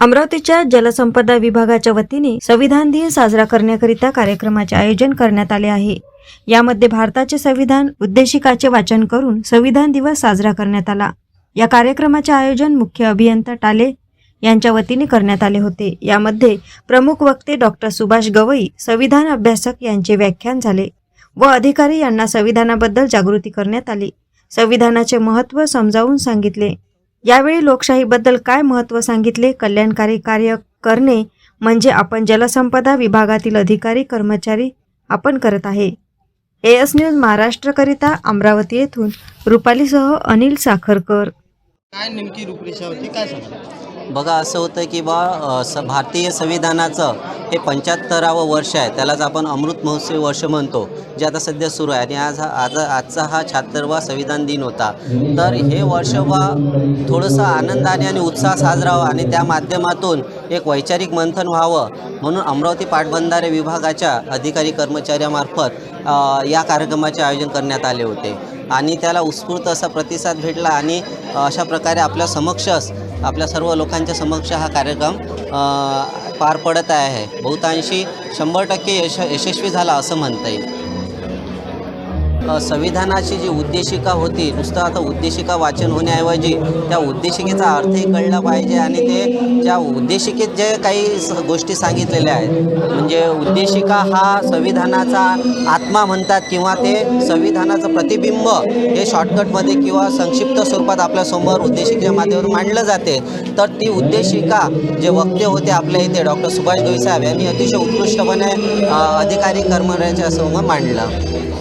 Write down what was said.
अमरावतीच्या जलसंपदा विभागाच्या वतीने संविधान दिन साजरा करण्याकरिता कार्यक्रमाचे आयोजन करण्यात आले आहे. यामध्ये भारताचे संविधान उद्देशिकाचे वाचन करून संविधान दिवस साजरा करण्यात आला. या कार्यक्रमाचे आयोजन मुख्य अभियंता टाले यांच्या वतीने करण्यात आले होते. यामध्ये प्रमुख वक्ते डॉक्टर सुभाष गवई संविधान अभ्यासक यांचे व्याख्यान झाले व अधिकारी यांना संविधानाबद्दल जागृती करण्यात आली. संविधानाचे महत्त्व समजावून सांगितले. यावेळी लोकशाहीबद्दल काय महत्त्व सांगितले? कल्याणकारी कार्य करणे म्हणजे आपण जलसंपदा विभागातील अधिकारी कर्मचारी आपण करत आहे. एस न्यूज महाराष्ट्रकरिता अमरावती येथून रुपालीसह अनिल साखरकर. काय नेमकी रूपरेषा होती? काय सांगा बघा असं होतं की बा स भारतीय संविधानाचं हे पंच्याहत्तरावं वर्ष आहे. त्यालाच आपण अमृत महोत्सवी वर्ष म्हणतो जे आता सध्या सुरू आहे. आणि आज हा आज आजचा हा शहात्तरवा संविधान दिन होता. तर हे वर्ष बा थोडंसं आनंदाने आणि उत्साह साजरा व्हावा आणि त्या माध्यमातून एक वैचारिक मंथन व्हावं म्हणून अमरावती पाटबंधारे विभागाच्या अधिकारी कर्मचाऱ्यामार्फत या कार्यक्रमाचे आयोजन करण्यात आले होते. आणि त्याला उत्स्फूर्त असा प्रतिसाद भेटला आणि अशा प्रकारे आपल्या समक्षच आपल्या सर्व लोकांच्या समक्ष हा कार्यक्रम पार पडत आहे. बहुतांशी शंभर टक्के यश यशस्वी झाला असं म्हणता येईल. संविधानाची जी उद्देशिका होती नुसतं आता उद्देशिका वाचन होण्याऐवजी त्या उद्देशिकेचा अर्थही कळला पाहिजे आणि ते त्या उद्देशिकेत जे काही स गोष्टी सांगितलेल्या आहेत. म्हणजे उद्देशिका हा संविधानाचा आत्मा म्हणतात किंवा ते संविधानाचं प्रतिबिंब हे शॉर्टकटमध्ये किंवा संक्षिप्त स्वरूपात आपल्यासमोर उद्देशिकेच्या माध्यमातून मांडलं जाते. तर ती उद्देशिका जे वक्ते होते आपल्या इथे डॉक्टर सुभाष गवई साहेब यांनी अतिशय उत्कृष्टपणे अधिकारी कर्मचाऱ्यांच्या समोर मांडलं.